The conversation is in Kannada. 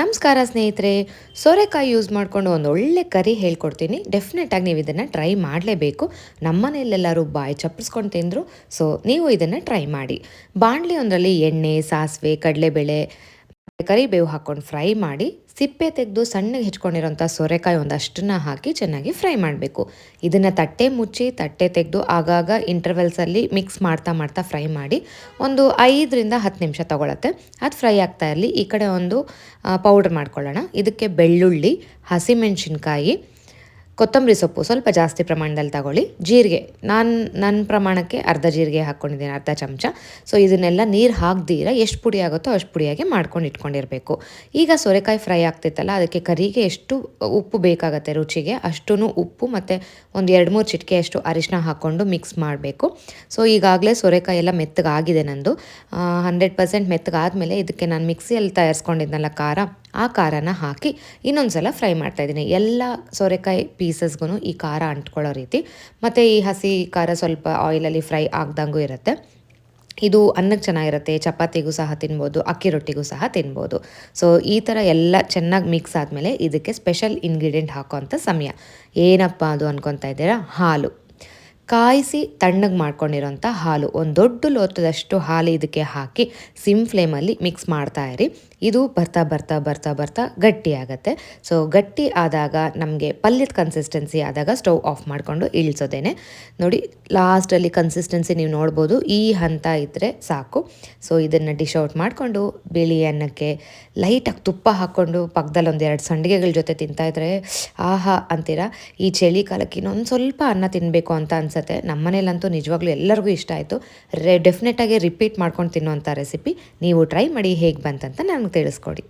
ನಮಸ್ಕಾರ ಸ್ನೇಹಿತರೆ, ಸೋರೆಕಾಯಿ ಯೂಸ್ ಮಾಡಿಕೊಂಡು ಒಂದು ಒಳ್ಳೆ ಕರಿ ಹೇಳ್ಕೊಡ್ತೀನಿ. ಡೆಫಿನೆಟಾಗಿ ನೀವು ಇದನ್ನು ಟ್ರೈ ಮಾಡಲೇಬೇಕು. ನಮ್ಮನೆಯಲ್ಲೆಲ್ಲರೂ ಬಾಯಿ ಚಪ್ಪಿಸ್ಕೊಂಡು ತಿಂದರು ಸೊ ನೀವು ಇದನ್ನು ಟ್ರೈ ಮಾಡಿ. ಬಾಣಲಿ ಒಂದರಲ್ಲಿ ಎಣ್ಣೆ, ಸಾಸಿವೆ, ಕಡಲೆಬೇಳೆ ಕರಿಬೇವು ಹಾಕೊಂಡು ಫ್ರೈ ಮಾಡಿ ಸಿಪ್ಪೆ ತೆಗೆದು ಸಣ್ಣಗೆ ಹೆಚ್ಕೊಂಡಿರೋಂಥ ಸೋರೆಕಾಯಿ ಒಂದಷ್ಟನ್ನ ಹಾಕಿ ಚೆನ್ನಾಗಿ ಫ್ರೈ ಮಾಡಬೇಕು. ಇದನ್ನು ತಟ್ಟೆ ಮುಚ್ಚಿ ತಟ್ಟೆ ತೆಗೆದು ಆಗಾಗ ಇಂಟರ್ವೆಲ್ಸಲ್ಲಿ ಮಿಕ್ಸ್ ಮಾಡ್ತಾ ಮಾಡ್ತಾ ಫ್ರೈ ಮಾಡಿ ಒಂದು ಐದರಿಂದ ಹತ್ತು ನಿಮಿಷ ತೊಗೊಳತ್ತೆ. ಅದು ಫ್ರೈ ಆಗ್ತಾ ಇರಲಿ. ಈ ಕಡೆ ಒಂದು ಪೌಡ್ರ್ ಮಾಡ್ಕೊಳ್ಳೋಣ. ಇದಕ್ಕೆ ಬೆಳ್ಳುಳ್ಳಿ, ಹಸಿಮೆಣಸಿನ್ಕಾಯಿ ಕೊತ್ತಂಬರಿ ಸೊಪ್ಪು ಸ್ವಲ್ಪ ಜಾಸ್ತಿ ಪ್ರಮಾಣದಲ್ಲಿ ತಗೊಳ್ಳಿ. ಜೀರಿಗೆ, ನಾನು ನನ್ನ ಪ್ರಮಾಣಕ್ಕೆ ಅರ್ಧ ಜೀರಿಗೆ ಹಾಕ್ಕೊಂಡಿದ್ದೀನಿ, ಅರ್ಧ ಚಮಚ. ಸೊ ಇದನ್ನೆಲ್ಲ ನೀರು ಹಾಕ್ದಿರ ಎಷ್ಟು ಪುಡಿ ಆಗುತ್ತೋ ಅಷ್ಟು ಪುಡಿಯಾಗಿ ಮಾಡ್ಕೊಂಡು ಇಟ್ಕೊಂಡಿರಬೇಕು. ಈಗ ಸೋರೆಕಾಯಿ ಫ್ರೈ ಆಗ್ತಿತ್ತಲ್ಲ, ಅದಕ್ಕೆ ಕರಿಗೆ ಎಷ್ಟು ಉಪ್ಪು ಬೇಕಾಗತ್ತೆ ರುಚಿಗೆ ಅಷ್ಟೂ ಉಪ್ಪು ಮತ್ತು ಒಂದು ಎರಡು ಮೂರು ಚಿಟಿಕೆ ಅಷ್ಟು ಅರಿಶಿನ ಹಾಕ್ಕೊಂಡು ಮಿಕ್ಸ್ ಮಾಡಬೇಕು. ಸೊ ಈಗಾಗಲೇ ಸೋರೆಕಾಯಿ ಎಲ್ಲ ಮೆತ್ತಗಾಗಿದೆ ನಂದು. ಹಂಡ್ರೆಡ್ ಪರ್ಸೆಂಟ್ ಮೆತ್ತಗಾದಮೇಲೆ ಇದಕ್ಕೆ ನಾನು ಮಿಕ್ಸಿಯಲ್ಲಿ ತಯಾರಿಸ್ಕೊಂಡಿದ್ನಲ್ಲ ಖಾರ. ಆ ಖಾರನ ಹಾಕಿ ಇನ್ನೊಂದು ಸಲ ಫ್ರೈ ಮಾಡ್ತಾಯಿದ್ದೀನಿ ಎಲ್ಲ ಸೋರೆಕಾಯಿ ಪೀಸಸ್ಗೂ ಈ ಖಾರ ಅಂಟ್ಕೊಳ್ಳೋ ರೀತಿ. ಮತ್ತು ಈ ಹಸಿ ಖಾರ ಸ್ವಲ್ಪ ಆಯಿಲಲ್ಲಿ ಫ್ರೈ ಆಗ್ದಂಗೂ ಇರುತ್ತೆ. ಇದು ಅನ್ನಕ್ಕೆ ಚೆನ್ನಾಗಿರುತ್ತೆ. ಚಪಾತಿಗೂ ಸಹ ತಿನ್ಬೋದು, ಅಕ್ಕಿ ರೊಟ್ಟಿಗೂ ಸಹ ತಿನ್ಬೋದು. ಸೊ ಈ ಥರ ಎಲ್ಲ ಚೆನ್ನಾಗಿ ಮಿಕ್ಸ್ ಆದಮೇಲೆ ಇದಕ್ಕೆ ಸ್ಪೆಷಲ್ ಇಂಗ್ರೀಡಿಯೆಂಟ್ ಹಾಕೋವಂಥ ಸಮಯ. ಏನಪ್ಪ ಅದು ಅನ್ಕೊತಾ ಇದ್ದೀರಾ? ಹಾಲು. ಕಾಯಿಸಿ ತಣ್ಣಗೆ ಮಾಡ್ಕೊಂಡಿರೋಂಥ ಹಾಲು. ಒಂದು ದೊಡ್ಡ ಲೋಟದಷ್ಟು ಹಾಲು ಇದಕ್ಕೆ ಹಾಕಿ, ಸಿಮ್ ಫ್ಲೇಮಲ್ಲಿ ಮಿಕ್ಸ್ ಮಾಡ್ತಾ ಇರಿ. ಇದು ಬರ್ತಾ ಬರ್ತಾ ಬರ್ತಾ ಬರ್ತಾ ಗಟ್ಟಿ ಆಗುತ್ತೆ. ಸೊ ಗಟ್ಟಿ ಆದಾಗ ನಮಗೆ ಪಲ್ಯದ ಕನ್ಸಿಸ್ಟೆನ್ಸಿ ಆದಾಗ ಸ್ಟವ್ ಆಫ್ ಮಾಡಿಕೊಂಡು ಇಳಿಸೋದೇನೆ. ನೋಡಿ ಲಾಸ್ಟಲ್ಲಿ ಕನ್ಸಿಸ್ಟೆನ್ಸಿ ನೀವು ನೋಡ್ಬೋದು, ಈ ಹಂತ ಇದ್ದರೆ ಸಾಕು. ಸೊ ಇದನ್ನು ಡಿಶ್ ಔಟ್ ಮಾಡಿಕೊಂಡು ಬಿಳಿ ಅನ್ನಕ್ಕೆ ಲೈಟಾಗಿ ತುಪ್ಪ ಹಾಕ್ಕೊಂಡು ಪಕ್ಕದಲ್ಲಿ ಒಂದೆರಡು ಸಂಡಿಗೆಗಳ ಜೊತೆ ತಿಂತಾಯಿದ್ರೆ ಆಹಾ ಅಂತೀರಾ? ಈ ಚಳಿಗಾಲಕ್ಕೆ ಇನ್ನೊಂದು ಸ್ವಲ್ಪ ಅನ್ನ ತಿನ್ನಬೇಕು ಅಂತ ಅನಿಸುತ್ತೆ. ನಮ್ಮನೇಲಂತೂ ನಿಜವಾಗ್ಲೂ ಎಲ್ಲರಿಗೂ ಇಷ್ಟ ಆಯಿತು. ರೆ ಡೆಫಿನೆಟಾಗಿ ರಿಪೀಟ್ ಮಾಡ್ಕೊಂಡು ತಿನ್ನುವಂಥ ರೆಸಿಪಿ ನೀವು ಟ್ರೈ ಮಾಡಿ ಹೇಗೆ ಬಂತಂತ ನನಗೆ ತಿಳಿಸ್ಕೊಡಿ.